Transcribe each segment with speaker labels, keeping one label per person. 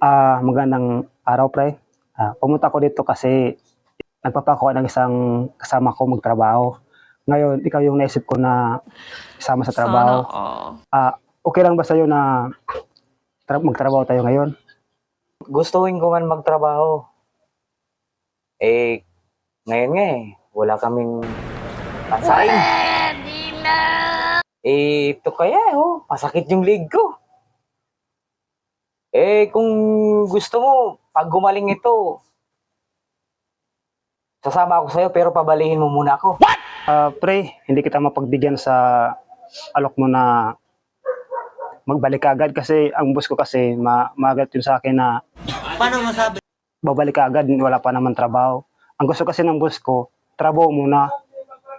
Speaker 1: Ah, magandang araw, pre. Ah, pumunta ko dito kasi nagpapakuha ng isang kasama ko magtrabaho. Ngayon, ikaw yung naisip ko na isama sa trabaho.
Speaker 2: Sana all.
Speaker 1: Ah, okay lang ba sa'yo na tra- magtrabaho tayo ngayon?
Speaker 3: gustuhin ko man magtrabaho. Eh, ngayon nga eh, wala kaming pansain. Eh, ito kaya oh, masakit yung leg ko. Eh, kung gusto mo, pag gumaling ito, sasama ako sa'yo pero pabalihin mo muna ako.
Speaker 1: Ah, pre, hindi kita mapagbigyan sa alok mo na magbalik agad kasi ang boss ko kasi ma magat yun sa akin na
Speaker 4: Paano masabi?
Speaker 1: babalik ka agad, wala pa naman trabaho. Ang gusto kasi ng boss ko, trabaho muna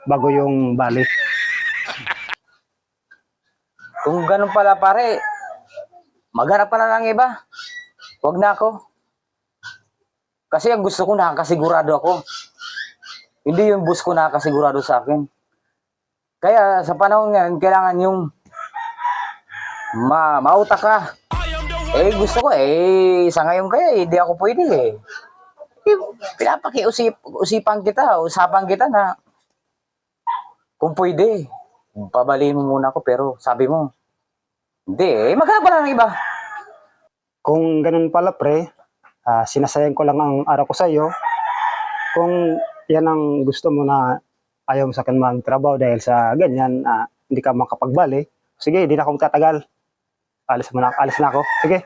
Speaker 1: bago yung balik.
Speaker 3: Kung ganun pala pare, maghanap ka na ng iba. Huwag na ako. Kasi ang gusto ko nakakasigurado ako. Hindi yung boss ko nakakasigurado sa akin. Kaya sa panahon ngayon, kailangan yung ma mautak ka. Eh gusto ko eh, sa ngayon kaya hindi ako pwede eh. eh pinapakiusip, usipan kita, usapan kita na kung pwede, pabalihin mo muna ako pero sabi mo, hindi maghanap ka ng iba.
Speaker 1: Kung ganun pala pre, ah, sinasayang ko lang ang araw ko sa iyo. Kung yan ang gusto mo na ayaw mo sa akin magtrabaho dahil sa ganyan, ah, hindi ka makapagbali, sige, hindi na ako magtatagal. Alis mo na, alis na ako. Sige.